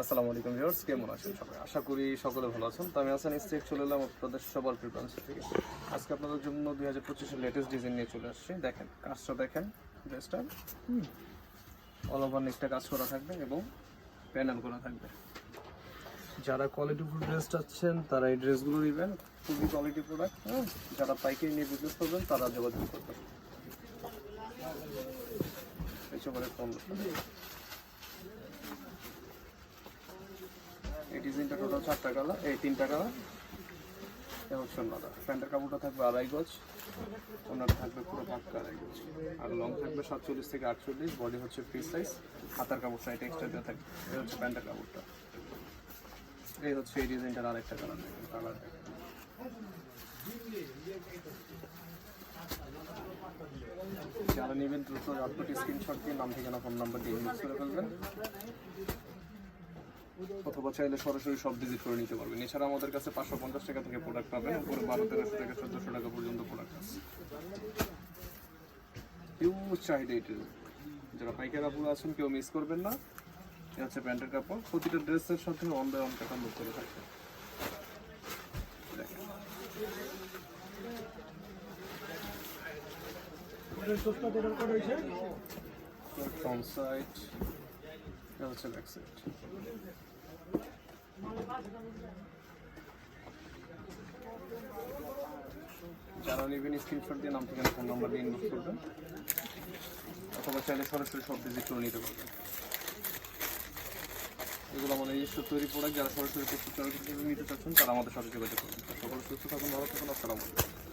আসসালামু আলাইকুম ভিউয়ার্স, কেমন আছেন সবাই? আশা করি সকলে ভালো আছেন। তো আমি আসান স্টেক চলে এলাম আপনাদের সবার প্রিফারেন্স থেকে। আজকে আপনাদের জন্য দুই হাজার পঁচিশের লেটেস্ট ডিজাইন নিয়ে চলে আসছি। দেখেন, কাজটা দেখেন ড্রেসটা অল ওভার নেকটা কাজ করা থাকবে এবং প্যানেল করা থাকবে। যারা কোয়ালিটিফুল ড্রেস চাচ্ছেন, তারা এই ড্রেসগুলো নেবেন। খুবই কোয়ালিটি প্রোডাক্ট যারা পাইকারি নিয়ে বিজনেস করবেন, তারা যোগাযোগ করবেন। এসবের ফোন এই ডিজাইনটা টোটাল চারটা কালার, এই তিনটা কালার। এ হচ্ছে অন্যটা প্যান্টের কাপড়টা থাকবে আড়াই গজ অন্যটা থাকবে পুরো পাক্কা আড়াই গজ। আর লং থাকবে সাতচল্লিশ থেকে আটচল্লিশ বডি হচ্ছে ফ্রি সাইজ হাতার কাপড় সাইড এক্সট্রা দেওয়া থাকবে, এই হচ্ছে প্যান্টের কাপড়টা। এই হচ্ছে এই ডিজাইনটার আরেকটা কালার কালার যারা নেবেন দ্রুত ঝটপট স্ক্রিনশট দিয়ে নাম ঠিকানা ফোন নাম্বার দিয়ে ইউজ করে ফেলবেন। অথবা চাইলে সরাসরি সব ভিজিট করে নিতে পারবেন। এছাড়া আমাদের কাছে পাঁচশো পঞ্চাশ টাকা থেকে প্রোডাক্ট পাবেন। উপরে বারো তেরোশো টাকা চোদ্দোশো টাকা পর্যন্ত প্রোডাক্ট আছে। হিউজ চাহিদা এটির। যারা পাইকার আপুরা আছেন কেউ মিস করবেন না। এ হচ্ছে প্যান্টের কাপড়। প্রতিটা ড্রেসের সাথে অন বাই অন টাকা মুখ করে থাকবে সাইড যারা নেবেন স্ক্রিনশট দিয়ে নাম ঠিকানা ফোন নাম্বার দিয়ে ইনবক্স করবেন অথবা চাইলে সরাসরি সব ভিজিট করে নিতে পারবেন এগুলো আমাদের নিজস্ব তৈরি প্রোডাক্ট যারা সরাসরি প্রস্তুত নিতে চাচ্ছেন, তারা আমাদের সাথে যোগাযোগ করবেন সকলে সুস্থ থাকুন, ভালো থাকুন, আসসালামু আলাইকুম।